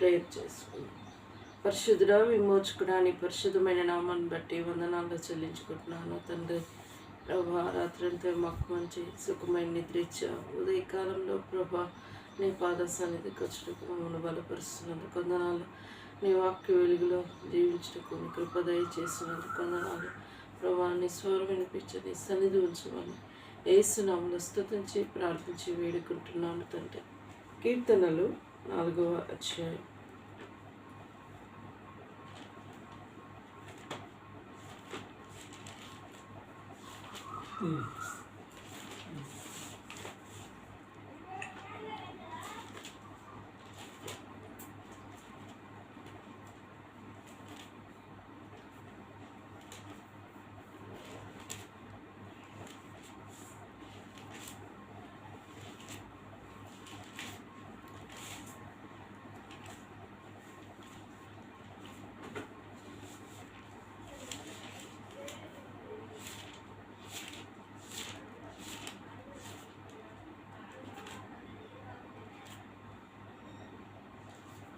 Prayer చేసుకుందాం. పరిశుద్ధుడ విమోచకుడాని పరిశుద్ధమైన నామాన్ని బట్టి వందనాలు చెల్లించుకుంటున్నాను. తండ్రి ప్రభా రాత్రంతా మాకు మంచి సుఖమైన నిద్ర ఇచ్చావు. ఉదయకాలంలో ప్రభా నీ పాద సన్నిధికి వచ్చినప్పుడు మమ్మల్ని బలపరుస్తున్నందుకు వందనాలు. నీ వాక్య వెలుగులో జీవించటకు నీ కృపదయ చేసినందుకు వందనాలు. ప్రభా నీ స్వరం వినిపించి నీ సన్నిధి ఉంచమని ఏసునాములు స్థుతించి ప్రార్థించి వేడుకుంటున్నాను తండ్రి. కీర్తనలు నాలుగవ అధ్యాయం. Mm.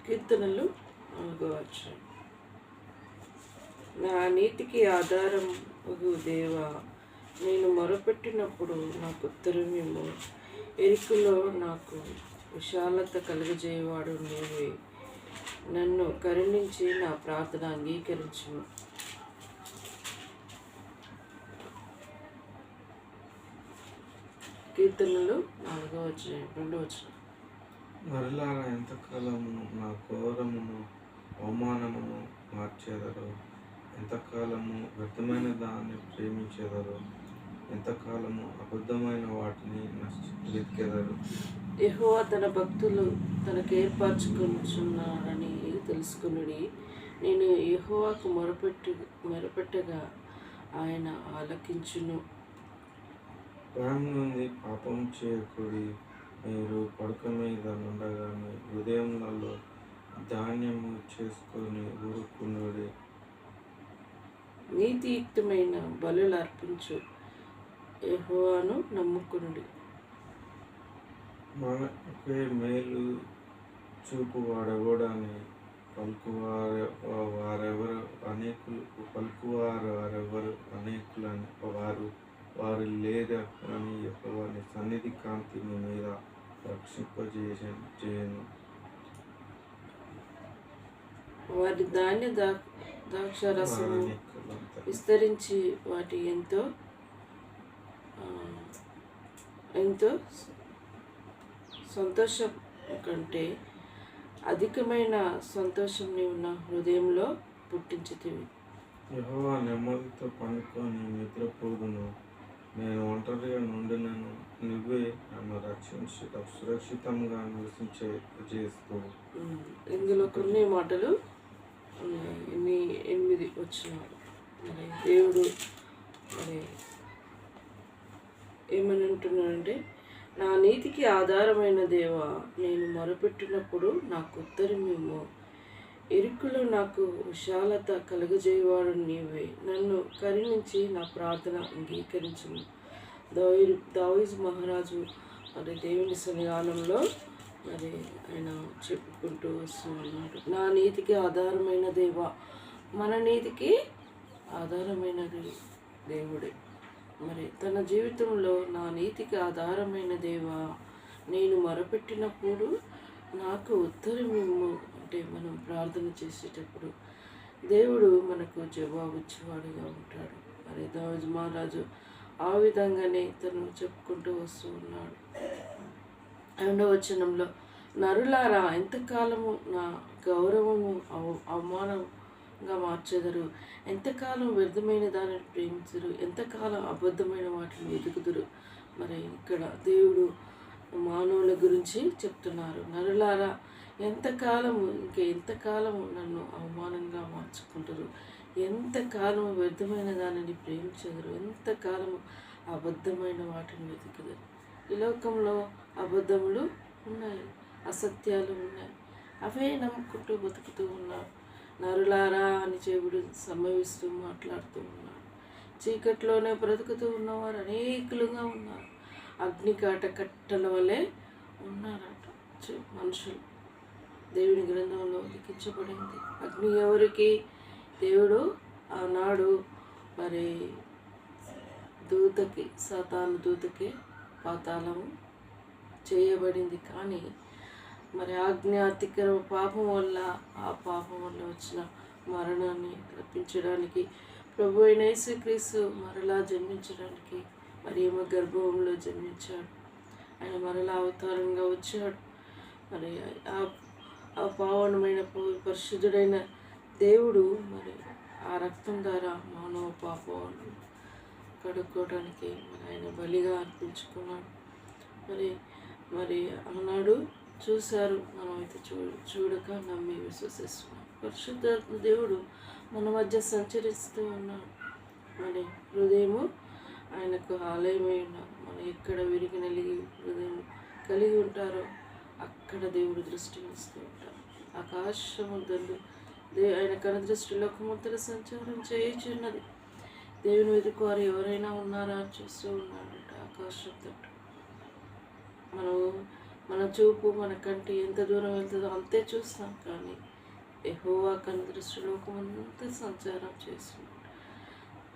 కీర్తనలు నాలుగవ నా నీతికి ఆధారం దేవా నేను మొరపెట్టినప్పుడు నాకు ఉత్తరమేమో ఎరుకులో నాకు విశాలత కలుగజేయవాడు నీవే. నన్ను కరుణించి నా ప్రార్థన అంగీకరించు కీర్తనలు నాలుగో రెండవచ్చు రెండో మరలాగా ఎంతకాలము నా ఘోరమును అవమానమును మార్చేదరు? ఎంతకాలము వ్యర్థమైన దాన్ని ప్రేమించేదరు? ఎంతకాలము అబద్ధమైన వాటిని వెతికెదరు యెహోవా తన భక్తులు తనకు ఏర్పరచుకుంటున్నారని తెలుసుకునుడి. నేను యెహోవాకు మొరపెట్టు మొరపెట్టగా ఆయన ఆలకించును. ప్రాణం నుండి పాపం చేయకుడి. మీరు పడక మీద ఉండగానే ఉదయములలో ధాన్యము చేసుకొని ఊరుకునుడి. నీతియుక్తమైన బలులు అర్పించు. యెహోవాను నమ్ముకునుడి. మనకే మేలు చూపు వాడెవడని పలుకువారు వారెవరు అనేకులు పలుకువారు వారెవరు అనేకులని వారు వారు లేదా అని వారి సన్నిధి కాంతి మీ మీద రక్షింపజేయ చేయను వారి ధాన్య దా ద్రాక్షరసము విస్తరించి వాటి ఎంతో ఎంతో సంతోషం కంటే అధికమైన సంతోషం నీవు నా హృదయంలో పుట్టించితివి. యెహోవా నెమ్మదితో పండుకొని నిద్రపోదును. నేను ఒంటరిగా నుండినను. నువ్వే నన్ను రక్షించి సురక్షితంగా నివసించే చేస్తూ ఇందులో కొన్ని మాటలు ఎన్ని ఎనిమిది వచ్చినారు. మరి దేవుడు మరి ఏమని అంటున్నాడంటే నా నీతికి ఆధారమైన దేవ నేను మొరపెట్టినప్పుడు నాకు ఉత్తరమేమో ఇరుకులో నాకు విశాలత కలుగజేయవాడు నీవే. నన్ను కరుణించి నా ప్రార్థన అంగీకరించను దావి దావీజ్ మహారాజు మరి దేవుని సన్నిధానంలో మరి ఆయన చెప్పుకుంటూ వస్తున్నాడు నా నీతికి ఆధారమైన దేవ మన నీతికి ఆధారమైనది దేవుడే. మరి తన జీవితంలో నా నీతికి ఆధారమైన దేవా నేను మొరపెట్టినప్పుడు నాకు ఉత్తరము అంటే మనం ప్రార్థన చేసేటప్పుడు దేవుడు మనకు జవాబు ఇచ్చేవాడుగా ఉంటాడు. మరి దావజ్ మహారాజు ఆ విధంగానే తను చెప్పుకుంటూ వస్తూ ఉన్నాడు. రెండవ వచనంలో నరులారా ఎంతకాలము నా గౌరవము అవ అవమానంగా మార్చెదరు? ఎంతకాలం వ్యర్థమైన దానిని ప్రేమించరు? ఎంతకాలం అబద్ధమైన వాటిని వెతుకుదురు? మరి ఇక్కడ దేవుడు మానవుల గురించి చెప్తున్నారు. నరులారా ఎంతకాలము ఇంకా ఎంతకాలము నన్ను అవమానంగా మార్చుకుంటారు? ఎంతకాలము వ్యర్థమైన దానిని ప్రేమించదురు ఎంతకాలము అబద్ధమైన వాటిని వెతుకుదరు? ఈ లోకంలో అబద్ధములు ఉన్నాయి అసత్యాలు ఉన్నాయి. అవే నమ్ముకుంటూ బతుకుతూ ఉన్నారు. నరులారా అని చెవుడు సంభవిస్తూ మాట్లాడుతూ ఉన్నాడు చీకట్లోనే బ్రతుకుతూ ఉన్నవారు అనేకులుగా ఉన్నారు. అగ్నికాట కట్టల వలె ఉన్నారట. మనుషులు. దేవుని గ్రంథంలో లిఖించబడింది. అగ్ని ఎవరికి? దేవుడు ఆనాడు మరి దూతకి సాతాను దూతకి పాతాళము చేయబడింది. కానీ మరి ఆజ్ఞాతికర పాపం వల్ల ఆ పాపం వల్ల వచ్చిన మరణాన్ని రప్పించడానికి ప్రభు అయిన యేసుక్రీస్తు మరలా జన్మించడానికి మరి ఏమో గర్భంలో జన్మించాడు. ఆయన మరలా అవతారంగా వచ్చాడు. మరి ఆ ఆ పావనమైన పరిశుద్ధుడైన దేవుడు మరి ఆ రక్తం ద్వారా మానవ పాపాలను కడుక్కోవడానికి మరి ఆయన బలిగా అర్పించుకున్నాడు. మరి మరి అన్నాడు చూశారు. మనమైతే చూ చూడక నమ్మి విశ్వసిస్తున్నాం. పరిశుద్ధాత్మ దేవుడు మన మధ్య సంచరిస్తూ ఉన్నాడు. మరి హృదయము ఆయనకు ఆలయమై ఉన్నాం మనం ఎక్కడ విరిగి నలిగి హృదయం కలిగి ఉంటారో అక్కడ దేవుడు దృష్టి ఇస్తూ ఉంటారు ఆకాశముద్దలు దే ఆయన కన దృష్టి లోకముద్దల సంచారం చేయుచున్నది. దేవుని వెతుకు వారు ఎవరైనా ఉన్నారా అని చూస్తూ ఉన్నాడంట ఆకాశం తట్టు. మనం మన చూపు మన కంటి ఎంత దూరం వెళ్తుందో అంతే చూస్తాం కానీ ఎహోవా కన దృష్టి సంచారం చేస్తున్నాడు.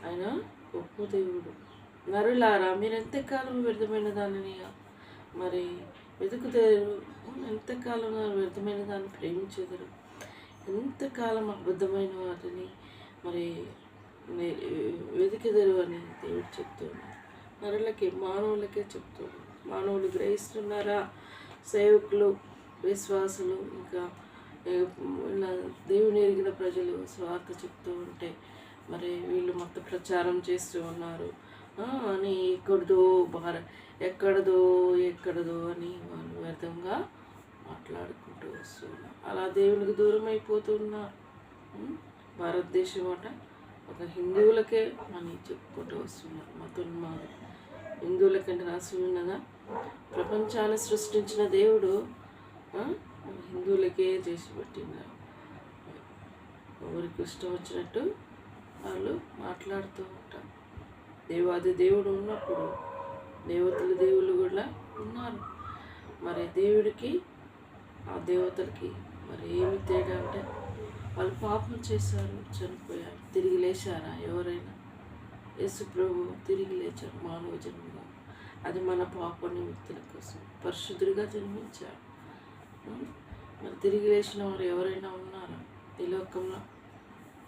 ఆయన గొప్ప దేవుడు. నరులారా మీరు ఎంతకాలం వ్యర్థమైన దానిని మరి వెతుకుతారు. ఎంతకాలం వ్యర్థమైన దాన్ని ప్రేమించేదరు? ఎంతకాలం అబద్ధమైన వాటిని మరి నే- వెతికెదరు అని దేవుడు చెప్తున్నాడు నరులకి మానవులకే చెప్తున్నాడు మానవులు గ్రహిస్తున్నారా? సేవకులు విశ్వాసులు ఇంకా ఇలా దేవుని ఎరిగిన ప్రజలు స్వార్థ చెప్తూ ఉంటే మరి వీళ్ళు మొత్తం ప్రచారం చేస్తూ ఉన్నారు. అని ఎక్కడదో భార ఎక్కడదో ఎక్కడదో అని వాళ్ళు వ్యర్థంగా మాట్లాడుకుంటూ వస్తున్నారు అలా దేవునికి దూరం అయిపోతున్నారు భారతదేశం అట ఒక హిందువులకే అని చెప్పుకుంటూ వస్తున్నారు. మతోన్మాదం హిందువులకంటే రాసి ఉన్నదా? ప్రపంచాన్ని సృష్టించిన దేవుడు హిందువులకే చేసి పెట్టినారు ఎవరికి ఇష్టం వచ్చినట్టు వాళ్ళు మాట్లాడుతూ ఉంటారు. దేవాది దేవుడు ఉన్నప్పుడు దేవతలు దేవుళ్ళు కూడా ఉన్నారు. మరి దేవుడికి ఆ దేవతలకి మరి ఏమి తేడా అంటే వాళ్ళు పాపం చేశారు చనిపోయారు తిరిగి లేచారా ఎవరైనా? యేసు ప్రభు తిరిగి లేచారు మానవ జన్మగా అది మన పాప నిమిత్తుల కోసం. పరిశుద్ధుడిగా జన్మించాడు. మరి తిరిగి లేచిన వారు ఎవరైనా ఉన్నారా? ఈ లోకంలో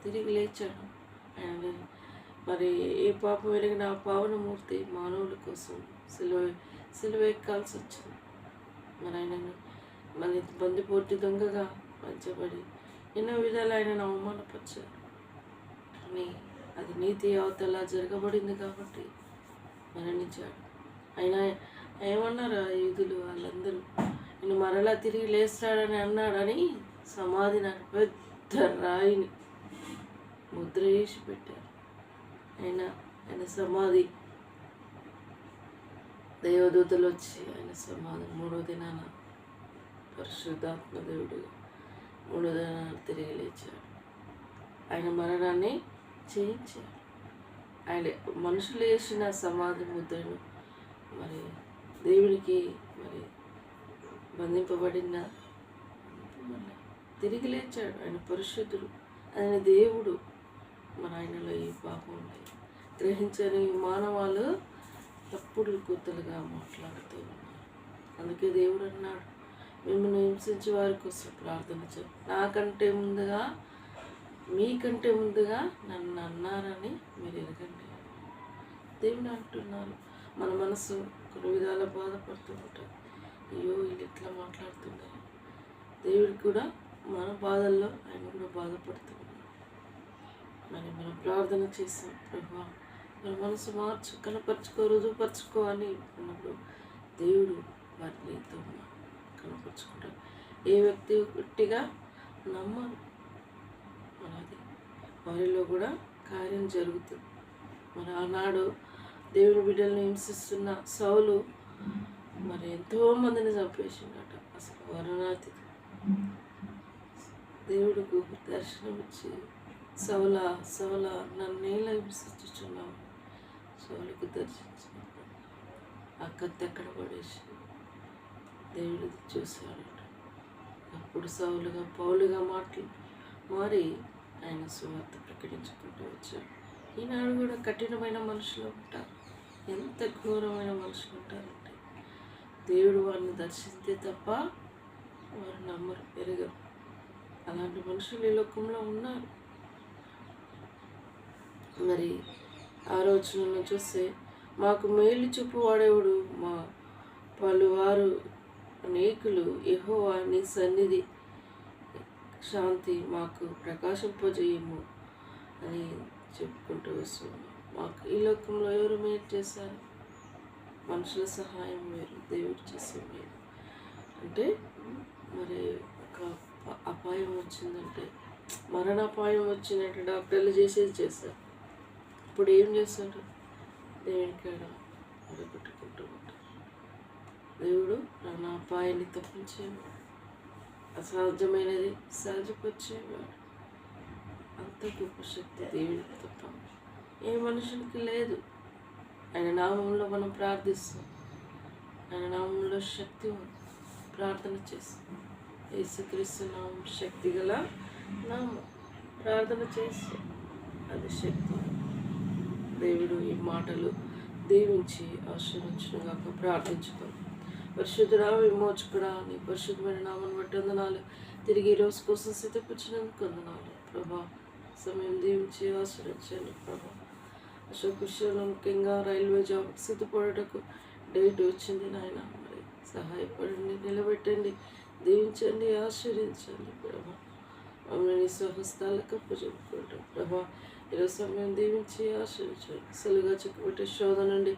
తిరిగి లేచాడు. ఆయన మరి ఏ పాపం వెలిగిన ఆ పావనమూర్తి మానవుల కోసం సిలువ సిలువ ఎక్కాల్సి వచ్చింది మరి ఆయన మరి బందిపోటు దొంగగా పంచబడి ఎన్నో విధాలు ఆయనను అవమానపరిచారు కానీ అది నీతి అవతల జరగబడింది కాబట్టి మరణించాడు. ఆయన ఏమన్నారు ఆ యూదులు వాళ్ళందరూ? నేను మరలా తిరిగి లేస్తాడని అన్నాడని సమాధి నాకు పెద్ద రాయిని ముద్ర వేసి పెట్టారు. ఆయన ఆయన సమాధి. దేవదూతలు వచ్చి ఆయన సమాధి మూడో దినాన పరిశుద్ధాత్మ దేవుడు మూడో దినాన తిరిగి లేచాడు. ఆయన మరణాన్ని చేయించాడు ఆయన మనుషులు వేసిన సమాధి ముద్రను మరి దేవుడికి మరి బంధింపబడిన తిరిగి లేచాడు. ఆయన పరిశుద్ధుడు ఆయన దేవుడు. మన ఆయనలో ఈ పాపం ఉన్నాయి. గ్రహించని మానవాళ్ళు తప్పుడు కూతులుగా మాట్లాడుతూ ఉన్నారు. అందుకే దేవుడు అన్నాడు మిమ్మల్ని హింసించే వారి కోసం ప్రార్థన చేయండి. నాకంటే ముందుగా మీకంటే ముందుగా నన్ను అన్నారని మీరు ఎరగండి. దేవుడు అంటున్నారు మన మనసు కొన్ని విధాల బాధపడుతూ ఉంటారు అయ్యో వీళ్ళు ఎట్లా మాట్లాడుతున్నారు దేవుడు కూడా మన బాధల్లో ఆయన కూడా బాధపడుతుంది మరి మనం ప్రార్థన చేస్తాం. ప్రభా మన మనసు మార్చు కనపరుచుకో రుజువుపరుచుకో అని అన్నప్పుడు దేవుడు వారిని ఎంతో కనపరుచుకుంటాడు. ఏ వ్యక్తి గట్టిగా నమ్మ మనది వారిలో కూడా కార్యం జరుగుతుంది. మన ఆనాడు దేవుని బిడ్డల్ని హింసిస్తున్న సౌలు మరి ఎంతో మందిని చంపేసిండట. అసలు వరుణాతి దేవుడికి దర్శనం ఇచ్చి సౌల సౌల నన్నేలా హింసించుచున్నావు సౌలకు దర్శించిన ఆ కత్తి ఎక్కడ పడేసి దేవుడు చూశాడు అప్పుడు సౌలుగా పౌలుగా మాటలు మారి ఆయన సువార్త ప్రకటించుకుంటూ వచ్చారు ఈనాడు కూడా కఠినమైన మనుషులు ఉంటారు. ఎంత ఘోరమైన మనుషులు ఉంటారంటే దేవుడు వారిని దర్శిస్తే తప్ప వారు నమ్మరు పెరగరు అలాంటి మనుషులు ఈ లోకంలో ఉన్నారు. మరి ఆ రోజులను చూస్తే మాకు మేలు చూపువాడేవుడు మా పలువారు అనేకులు. ఎహోవా నీ సన్నిధి. శాంతి మాకు ప్రకాశింపజేయము అని చెప్పుకుంటూ వస్తున్నాం. మాకు ఈ లోకంలో ఎవరు మేలు చేశారు? మనుషుల సహాయం వేరు దేవుడు చేసే మేలు. అంటే మరి ఒక అపాయం వచ్చిందంటే మరణాపాయం వచ్చినట్టు డాక్టర్లు చేసేది చేస్తారు ఇప్పుడు ఏం చేస్తారు దేవునికాడ అడగొట్టుకుంటూ ఉంటాడు. దేవుడు ప్రాణాపాయాన్ని తప్పించేవాడు. అసాధ్యమైనది సహజపరిచేవాడు అంత గొప్ప శక్తి దేవునికి తప్ప ఏ మనుషునికి లేదు. ఆయన నామంలో మనం ప్రార్థిస్తాం. ఆయన నామంలో శక్తి ఉంది. ప్రార్థన చేస్తాం. యేసుక్రీస్తు నామం శక్తి గల నామం. ప్రార్థన చేస్తాం. అది శక్తి. దేవుడు ఈ మాటలు దీవించి ఆశీర్వించుగాక ప్రార్థించుకోండి పరిశుద్ధుడా విమోచకుడా నీ పరిశుద్ధమైన నామను బట్టి వందనాలు. తిరిగి రోజు కోసం సిద్ధపరిచినందుకు వందనాలు. ప్రభా సమయం దీవించి ఆశ్రయించండి ప్రభా. అశోక్ విషయంలో ముఖ్యంగా రైల్వే జాబ్ సిద్ధపడటకు డేట్ వచ్చింది నాయన. మరి సహాయపడండి నిలబెట్టండి దీవించండి ఆశీర్వించండి ప్రభా. ఆమె స్వహస్తాలకు అప్పచెప్పుకుంటాం. ప్రభా ఈరోజు సమయం దీవించి ఆశ్రయించండి అసలుగా చిక్కుపెట్టే శోధ నుండి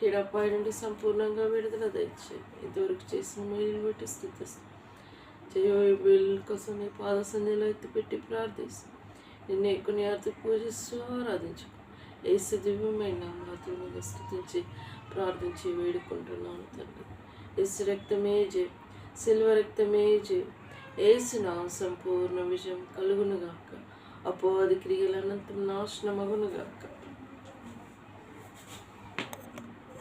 కీడపాయ నుండి సంపూర్ణంగా విడుదల దయచేయండి ఇంతవరకు చేసిన మేలు బట్టి స్థితి చేయబోయే బిల్లు కోసం నీ పాద సంధ్యలో ఎత్తిపెట్టి ప్రార్థిస్తాం నిన్ను ఎక్కువ అర్థం పూజిస్తూ ఆరాధించుకో. ఏసు దివ్యమైన నామముతో స్థుతించి ప్రార్థించి వేడుకుంటున్నాను తండ్రి. ఏసు రక్తమే జయ సిల్వ రక్తమే జయ. ఏసు నా సంపూర్ణ విజయం కలుగునుగాక. ಅಪೋ ಅದಕ್ಕಿರಿಗೆಲ್ಲ ನನ್ನ ತುಂಬ ನಾಶನ ಮಗನಿಗೆ ಅಕ್ಕ